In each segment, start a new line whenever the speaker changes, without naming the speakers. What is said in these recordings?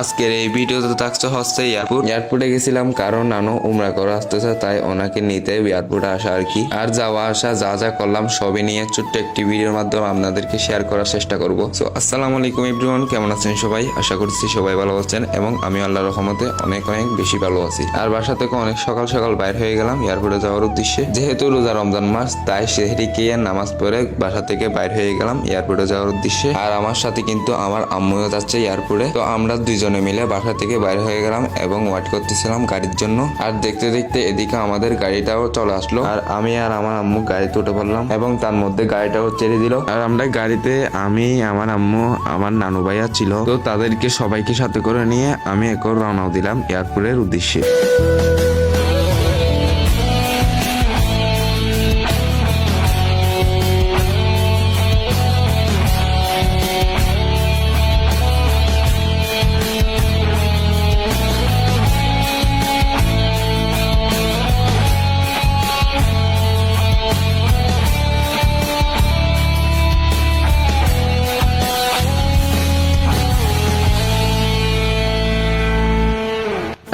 আজকের এই ভিডিওতে থাকছে হচ্ছে এয়ারপোর্ট। এয়ারপোর্টে গেছিলাম কারণ নানু উমরা করে আসতেছে, তাই ওনাকে নিতে এয়ারপোর্টে আসা আর কি। আর যাওয়া আসা, যা যা করলাম, সবই নিয়ে ছোট্ট একটি ভিডিওর মাধ্যমে আপনাদেরকে শেয়ার করার চেষ্টা করব। সো আসসালামু আলাইকুম এভরিওয়ান কেমন আছেন সবাই? আশা করছি সবাই ভালো আছেন এবং আমি আল্লাহর রহমতে অনেক অনেক বেশি ভালো আছি। আর বাসা থেকে অনেক সকাল সকাল বাইর হয়ে গেলাম এয়ারপোর্টে যাওয়ার উদ্দেশ্যে। যেহেতু রোজা রমজান মাস, তাই সেহরিকে নামাজ পড়ে বাসা থেকে বাইর হয়ে গেলাম এয়ারপোর্টে যাওয়ার উদ্দেশ্যে। আর আমার সাথে কিন্তু আমার আম্মুও যাচ্ছে এয়ারপোর্টে। তো আমরা দুইজনে মিলে বাসা থেকে বাইরে হয়ে গেলাম এবং ওয়াট করতেছিলাম গাড়ির জন্য। আর দেখতে দেখতে এদিকে আমাদের গাড়িটাও চলে আসলো। আর আমি আর আমার আম্মু গাড়িতে উঠে পড়লাম এবং তার মধ্যে গাড়িটাও ছেড়ে দিল। আর আমরা গাড়িতে আমি, আমার আম্মু, আমার নানু ভাইয়া ছিল। তো তাদেরকে সবাইকে সাথে করে নিয়ে আমি এখন রওনা দিলাম এয়ারপোর্টের উদ্দেশ্যে।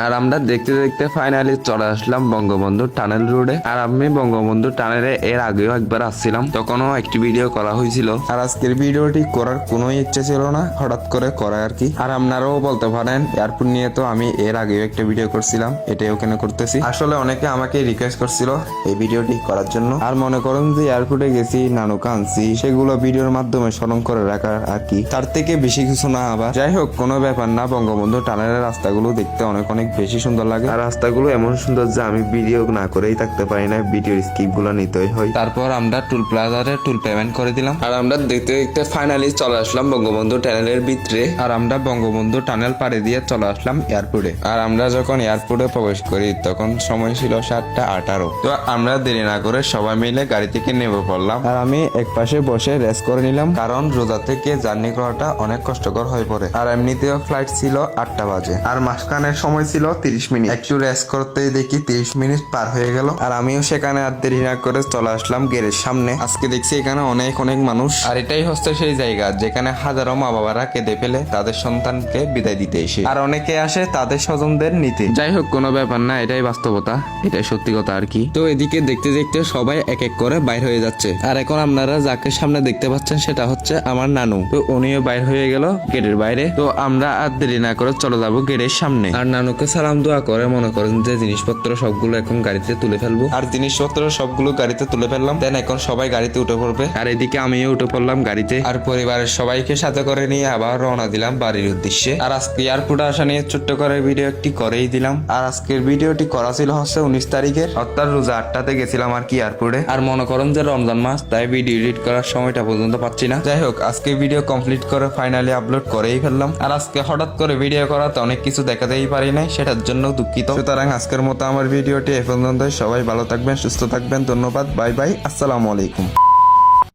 আর আমরা দেখতে দেখতে ফাইনালি চলে আসলাম বঙ্গবন্ধু টানেল রোডে আর আমি বঙ্গবন্ধু টানেলে এর আগেও একবার আসছিলাম। তখনও একটি ভিডিও করা হয়েছিল। আর আজকের ভিডিওটি করার কোনো ইচ্ছে ছিল না। হঠাৎ করে করা আর কি। আর আপনারাও বলতে পারেন এয়ারপোর্ট নিয়ে তো আমি এর আগেও একটা ভিডিও করছিলাম। এটাই ওখানে করতেছি। আসলে অনেকে আমাকে রিকোয়েস্ট করছিল এই ভিডিওটি করার জন্য। আর মনে করুন যে এয়ারপোর্টে গেছি নানুকা আনছি সেগুলো ভিডিওর মাধ্যমে স্মরণ করে রাখার আর কি। তার থেকে বেশি কিছু না আবার। যাই হোক, কোনো ব্যাপার না। বঙ্গবন্ধু টানেলের রাস্তাগুলো দেখতে অনেক অনেক বেশি সুন্দর লাগে। আর রাস্তাগুলো এমন সুন্দর যে আমি ভিডিও না করেই থাকতে পারি না ভিডিওর স্কিপগুলো নিতেই হয়। তারপর আমরা টুল প্লাজারে টুল পেমেন্ট করে দিলাম। আর আমরা দেখতে দেখতে ফাইনালি চলে আসলাম বঙ্গবন্ধু টানেলের ভিতরে। আর আমরা বঙ্গবন্ধু টানেল পাড়ে দিয়ে চলে আসলাম এয়ারপোর্টে আর আমরা যখন এয়ারপোর্টে প্রবেশ করি তখন সময় ছিল সাতটা আঠারো। তো আমরা দেরি না করে সবাই মিলে গাড়ি থেকে নেমে পড়লাম। আর আমি এক পাশে বসে রেস্ট করে নিলাম। কারণ রোজা থেকে জার্নি করাটা অনেক কষ্টকর হয়ে পড়ে। আর এমনিতেও ফ্লাইট ছিল আটটা বাজে। আর মাঝখানের সময় ছিল তিরিশ মিনিট। একটু রেস্ট করতেই দেখি তিরিশ মিনিট পার হয়ে গেল। আর আমিও সেখানে আর দেরি না করে চলে আসলাম গেটের সামনে। আজকে দেখছি এখানে অনেক অনেক মানুষ। আর এটাই হচ্ছে সেই জায়গা যেখানে হাজারো মা বাবারা কেঁদে ফেলে তাদের সন্তানকে বিদায় দিতে এসে। আর অনেকে আসে তাদের স্বজনদের নিতে। যাই হোক, কোনো ব্যাপার না, এটাই বাস্তবতা, এটাই সত্যি কথা আর কি। তো এদিকে দেখতে দেখতে সবাই এক এক করে বাইর হয়ে যাচ্ছে। আর এখন আপনারা যাকে সামনে দেখতে পাচ্ছেন সেটা হচ্ছে আমার নানু। তো উনিও বাইর হয়ে গেল গেটের বাইরে। তো আমরা আর দেরি না করে চলে যাব গেটের সামনে। আর নানুকে সালাম দোয়া করে মনে করেন যে জিনিসপত্র সবগুলো এখন গাড়িতে তুলে ফেলব। আর জিনিসপত্র সবগুলো গাড়িতে তুলে ফেললাম দেন এখন সবাই গাড়িতে উঠে পড়বে। আর এদিকে আমিও উঠে পড়লাম গাড়িতে। আর পরিবারের সবাইকে সাথে করে নিয়ে আবার রওনা দিলাম বাড়ির উদ্দেশ্যে। আর আজকে এয়ারপোর্টে আসা নিয়ে ছোট্ট করে ভিডিও একটি করেই দিলাম। আর আজকের ভিডিওটি করা ছিল হচ্ছে উনিশ তারিখের। অর্থাৎ রোজা আটটাতে গেছিলাম আর কি এয়ারপোর্টে। আর মনে করেন যে রমজান মাস তাই ভিডিও এডিট করার সময়টা পর্যন্ত পাচ্ছি না। যাই হোক আজকে ভিডিও কমপ্লিট করে ফাইনালি আপলোড করেই ফেললাম। আর আজকে হঠাৎ করে ভিডিও করাতে অনেক কিছু দেখাতেই পারি নাই। সেটার জন্য দুঃখিত। সুতরাং আজকের মতো আমার ভিডিওটি এ পর্যন্ত সবাই ভালো থাকবেন, সুস্থ থাকবেন। ধন্যবাদ। Bye bye. আসসালামু আলাইকুম।